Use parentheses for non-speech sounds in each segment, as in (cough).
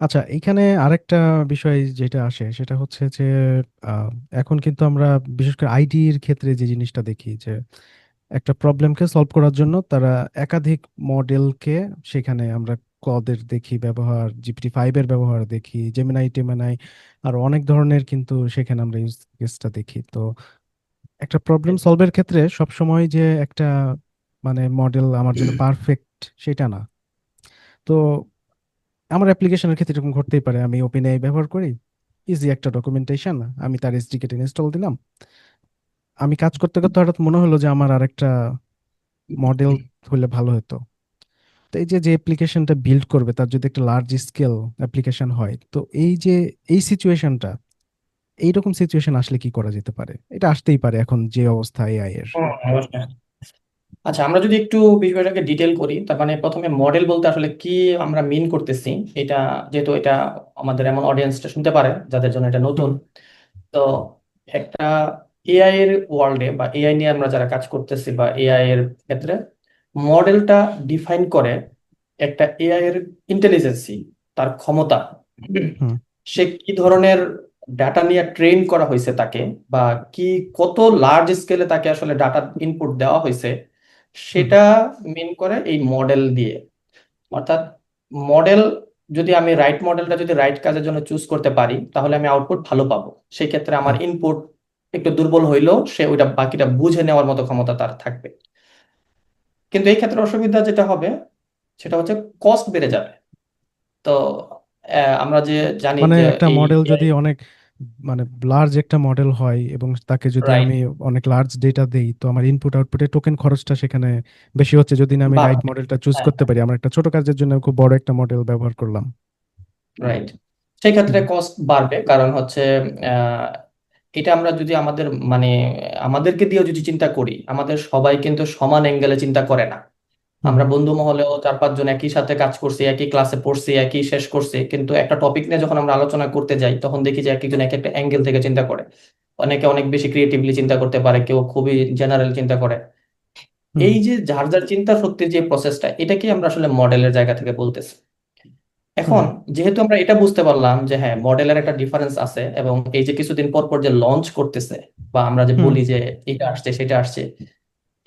আচ্ছা এখানে আরেকটা বিষয় যেটা আসে সেটা হচ্ছে যে এখন কিন্তু আমরা বিশেষ করে আইটির ক্ষেত্রে যে জিনিসটা দেখি যে একটা প্রবলেমকে সলভ করার জন্য তারা একাধিক মডেলকে সেখানে আমরা ক্লদের দেখি ব্যবহার জিপিটি ফাইভ এর ব্যবহার দেখি জেমিনাই টেমিনাই আর অনেক ধরনের কিন্তু সেখানে আমরা ইউজ কেসটা দেখি। তো একটা প্রবলেম সলভের ক্ষেত্রে সবসময় যে একটা মানে মডেল আমার জন্য (clears throat) পারফেক্ট সেটা না। তো আমার অ্যাপ্লিকেশনের ক্ষেত্রে এরকম ঘটতেই পারে। আমি ওপেন এআই ব্যবহার করি ইজি একটা ডকুমেন্টেশন আমি তার এসডিকে ইনস্টল দিলাম। আমি কাজ করতে করতে হঠাৎ মনে হলো যে আমার আরেকটা মডেল হলে ভালো হতো। তো এই যে যে অ্যাপ্লিকেশনটা বিল্ড করবে তার যদি একটা লার্জ স্কেল অ্যাপ্লিকেশন হয় তো এই যে এই সিচুয়েশনটা এইরকম সিচুয়েশন আসলে কি করা যেতে পারে? এটা আসতেই পারে এখন যে অবস্থা এআই এর। আচ্ছা আমরা যদি একটু বিষয়টাকে ডিটেল করি তার মানে প্রথমে মডেল বলতে আসলে কি আমরা মিন করতেছি? এটা যেহেতু এটা আমাদের এমন অডিয়েন্সটা শুনতে পারে যাদের জন্য এটা নতুন। তো একটা এআই এর ওয়ার্ল্ডে বা এআই নিয়ে আমরা যারা কাজ করতেছি বা এআই এর ক্ষেত্রে মডেলটা ডিফাইন করে একটা এআই এর ইন্টেলিজেন্সি তার ক্ষমতা। সে কি ধরনের ডাটা নিয়ে ট্রেন করা হয়েছে তাকে বা কি কত লার্জ স্কেলে তাকে আসলে ডাটা ইনপুট দেওয়া হয়েছে সেটা মিন করে এই মডেল দিয়ে। অর্থাৎ মডেল যদি আমি রাইট মডেলটা যদি রাইট কাজের জন্য চুজ করতে পারি তাহলে আমি আউটপুট ভালো পাবো। সেই ক্ষেত্রে আমার ইনপুট একটু দুর্বল হইলেও সে ওইটা বাকিটা বুঝে নেওয়ার মতো ক্ষমতা তার থাকবে। কিন্তু এই ক্ষেত্রে অসুবিধা যেটা হবে সেটা হচ্ছে কস্ট বেড়ে যাবে। তো আমরা যে জানি মানে একটা মডেল যদি অনেক মানে লার্জ একটা মডেল হয় এবং তাকে যদি আমি অনেক লার্জ ডেটা দেই তো আমার ইনপুট আউটপুটে টোকেন খরচটা সেখানে বেশি হচ্ছে যদি না আমি রাইট মডেলটা চুজ হ্যাঁ করতে পারি। আমার একটা ছোট কাজের জন্য খুব বড় একটা মডেল ব্যবহার করলাম। রাইট সেই ক্ষেত্রে কস্ট বাড়বে কারণ হচ্ছে এটা আমরা যদি আমাদের মানে আমাদেরকে দিয়েও যদি চিন্তা করি আমাদের সবাই কিন্তু সমান অ্যাঙ্গেলে চিন্তা করে না। আমরা বন্ধু মহলেও চার পাঁচজন একই সাথে কাজ করছি একই ক্লাসে পড়ছি একই শেষ করছি। কিন্তু একটা টপিক নিয়ে যখন আমরা আলোচনা করতে যাই তখন দেখি যে এক একজন এক একটা অ্যাঙ্গেল থেকে চিন্তা করে। অনেকে অনেক বেশি ক্রিয়েটিভলি চিন্তা করতে পারে কেউ খুবই জেনারেল চিন্তা করে। এই যে যার যার চিন্তা শক্তির যে প্রসেসটা এটাকে আমরা আসলে মডেলের জায়গা থেকে বলতেছি? এখন যেহেতু আমরা এটা বুঝতে পারলাম যে হ্যাঁ মডেলের একটা ডিফারেন্স আছে এবং এই যে কিছুদিন পর পর যে লঞ্চ করতেছে বা আমরা যে বলি যে এটা আসছে সেটা আসছে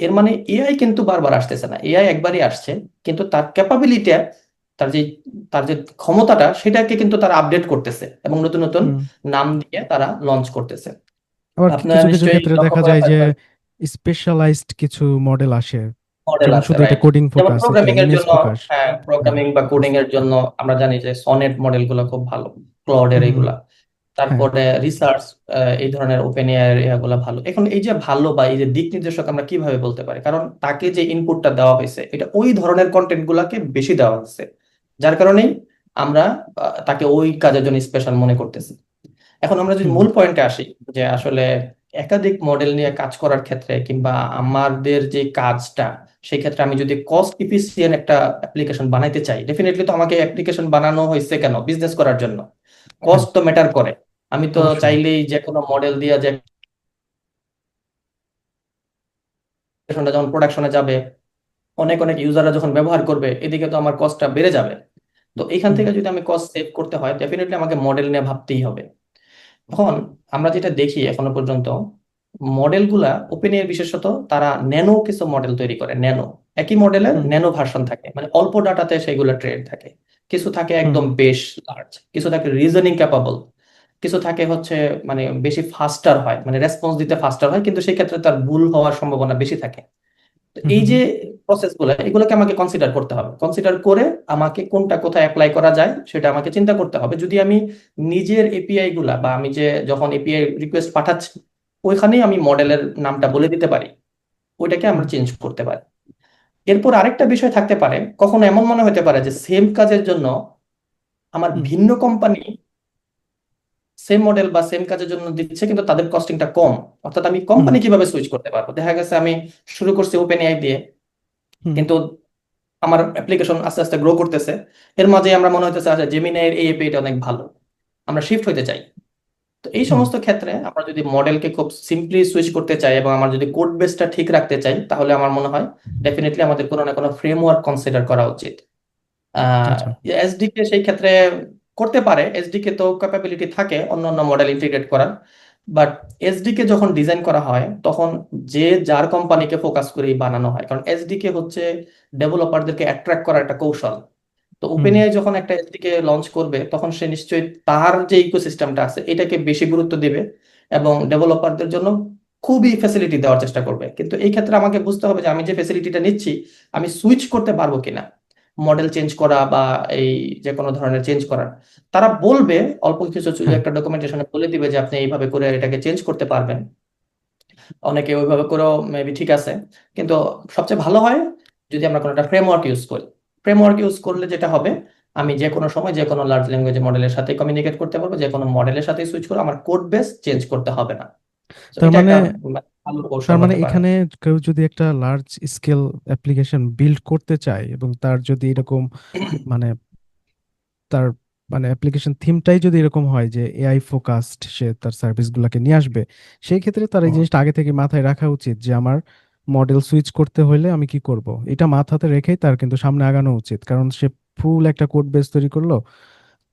এর মানে এআই কিন্তু বারবার আসতেছে না। এআই একবারই আসছে কিন্তু তার ক্যাপাবিলিটি তার যে তার যে ক্ষমতাটা সেটাকে কিন্তু তারা আপডেট করতেছে এবং নতুন নতুন নাম দিয়ে তারা লঞ্চ করতেছে। আবার কিছু কিছু ক্ষেত্রে দেখা যায় যে স্পেশালাইজড কিছু মডেল আসে মডেল আছে শুধু এটা কোডিং ফোকাস প্রোগ্রামিং এর জন্য হ্যাঁ প্রোগ্রামিং বা কোডিং এর জন্য আমরা জানি যে সনেট মডেলগুলো খুব ভালো ক্লডের হুম। এগুলা। তারপরে রিসার্চ এই ধরনের ওপেন এআই এগুলো ভালো। এখন এই যে ভালো বা এই যে দিক নির্দেশক আমরা কীভাবে বলতে পারি? কারণ তাকে যে ইনপুটটা দেওয়া হয়েছে এটা ওই ধরনের কন্টেন্ট গুলাকে বেশি দেওয়া হচ্ছে। যার কারণেই আমরা তাকে ওই কাজের জন্য স্পেশাল মনে করতেছি। এখন আমরা যদি মূল পয়েন্টে আসি যে আসলে একাধিক মডেল নিয়ে কাজ করার ক্ষেত্রে কিংবা আমাদের যে কাজটা সেই ক্ষেত্রে আমি যদি কস্ট ইফিসিয়েন্ট একটা অ্যাপ্লিকেশন বানাইতে চাই ডেফিনেটলি তো আমাকে অ্যাপ্লিকেশন বানানো হয়েছে কেন? বিজনেস করার জন্য। কস্ট তো ম্যাটার করে। আমি তো চাইলেই যে কোনো মডেল দিয়ে যে যখন প্রোডাকশনে যাবে অনেক অনেক ইউজাররা যখন ব্যবহার করবে এদিকে তো আমার কস্টটা বেড়ে যাবে। তো এখান থেকে যদি আমি কস্ট সেভ করতে হয় ডেফিনেটলি আমাকে মডেল নিয়ে ভাবতেই হবে। এখন আমরা যেটা দেখি এখনও পর্যন্ত মডেলগুলা ওপেন এর বিশেষত তারা ন্যানো কিছু মডেল তৈরি করে ন্যানো। একই মডেলের ন্যানো ভার্সন থাকে মানে অল্প ডাটাতে সেগুলো ট্রেড থাকে। কিছু থাকে একদম বেশ লার্জ কিছু থাকে রিজনিং ক্যাপাবল কিছু থাকে হচ্ছে মানে বেশি ফাস্টার হয় মানে রেসপন্স দিতে ফাস্টার হয় কিন্তু সেই ক্ষেত্রে তার ভুল হওয়ার সম্ভাবনা বেশি থাকে। এই যে প্রসেসগুলো এগুলোকে আমাকে কনসিডার করতে হবে। কনসিডার করে আমাকে কোনটা কোথায় অ্যাপ্লাই করা যায় সেটা আমাকে চিন্তা করতে হবে। যদি আমি নিজের এপিআই গুলা বা আমি যে যখন এপিআই রিকোয়েস্ট পাঠাচ্ছি ওইখানেই আমি মডেলের নামটা বলে দিতে পারি। ওইটাকে আমরা চেঞ্জ করতে পারি। এরপর আরেকটা বিষয় থাকতে পারে কখনো এমন মনে হতে পারে যে সেম কাজের জন্য আমার ভিন্ন কোম্পানি সেম মডেল বা সেম কাজের জন্য দিচ্ছে কিন্তু তাদের কস্টিংটা কম। অর্থাৎ আমি কোম্পানি কীভাবে সুইচ করতে পারব? দেখা গেছে আমি শুরু করছি ওপেন এআই দিয়ে কিন্তু আমার অ্যাপ্লিকেশন আস্তে আস্তে গ্রো করতেছে। এর মাঝে আমরা মনে হইতেছে আচ্ছা জেমিনাইয়ের এই এপিআইটা অনেক ভালো। আমরা শিফট হইতে চাই। তো এই সমস্ত ক্ষেত্রে আমরা যদি মডেলকে খুব সিম্পলি সুইচ করতে চাই এবং আমার যদি কোড বেসটা ঠিক রাখতে চাই তাহলে আমার মনে হয় ডেফিনেটলি আমাদের কোনো না কোনো ফ্রেমওয়ার্ক কনসিডার করা উচিত। আহ আচ্ছা। এসডিকে সেই ক্ষেত্রে করতে পারে এসডিকে তো ক্যাপাবিলিটি থাকে অন্য অন্য মডেল ইন্টিগ্রেট করার বাট এসডিকে যখন ডিজাইন করা হয় তখন যে যার কোম্পানিকে ফোকাস করেই বানানো হয় কারণ এসডিকে হচ্ছে ডেভেলপারদেরকে অ্যাট্রাক্ট করার একটা কৌশল। তো হুম। ওপেন এআই যখন একটা এসডিকে লঞ্চ করবে তখন সে নিশ্চয়ই তার যে ইকোসিস্টেমটা আছে এটাকে বেশি গুরুত্ব দিবে এবং ডেভেলপারদের জন্য খুবই ফ্যাসিলিটি দেওয়ার চেষ্টা করবে। কিন্তু এই ক্ষেত্রে আমাকে বুঝতে হবে যে আমি যে ফ্যাসিলিটিটা নিচ্ছি আমি সুইচ করতে পারব কিনা। মডেল চেঞ্জ করা বা এই যে কোনো ধরনের চেঞ্জ করার। তারা বলবে অল্প কিছু একটা ডকুমেন্টেশনে বলে দিবে যে আপনি এইভাবে করে এটাকে চেঞ্জ করতে পারবেন। অনেকে ওইভাবে করেও মেবি ঠিক আছে। কিন্তু সবচেয়ে ভালো হয় যদি আমরা কোনো একটা ফ্রেমওয়ার্ক ইউজ করি। ফ্রেমওয়ার্ক ইউজ করলে যেটা হবে আমি যে কোনো সময় যে কোনো লার্জ ল্যাঙ্গুয়েজ মডেলের সাথে কমিউনিকেট করতে পারব যে কোনো মডেলের সাথে সুইচ করে আমার কোড বেস চেঞ্জ করতে হবে না। তার মানে তার মানে এখানে কেউ যদি একটা লার্জ স্কেল অ্যাপ্লিকেশন বিল্ড করতে চায় এবং তার যদি এরকম (coughs) মানে তার মানে অ্যাপ্লিকেশন থিমটাই যদি এরকম হয় যে এআই ফোকাসড সে তার সার্ভিসগুলোকে নিয়ে আসবে সেই ক্ষেত্রে তার এই জিনিসটা আগে থেকে মাথায় রাখা উচিত যে আমার মডেল সুইচ করতে হলে আমি কি করব? এটা মাথাতে রেখেই তার কিন্তু সামনে আগানো উচিত। কারণ সে ফুল একটা কোড বেস তৈরি করল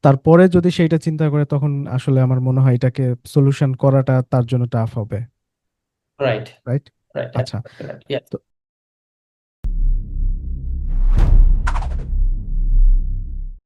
তারপরে যদি সেইটা চিন্তা করে তখন আসলে আমার মনে হয় এটাকে সলিউশন করাটা তার জন্য টাফ হবে। রাইট রাইট আচ্ছা। তো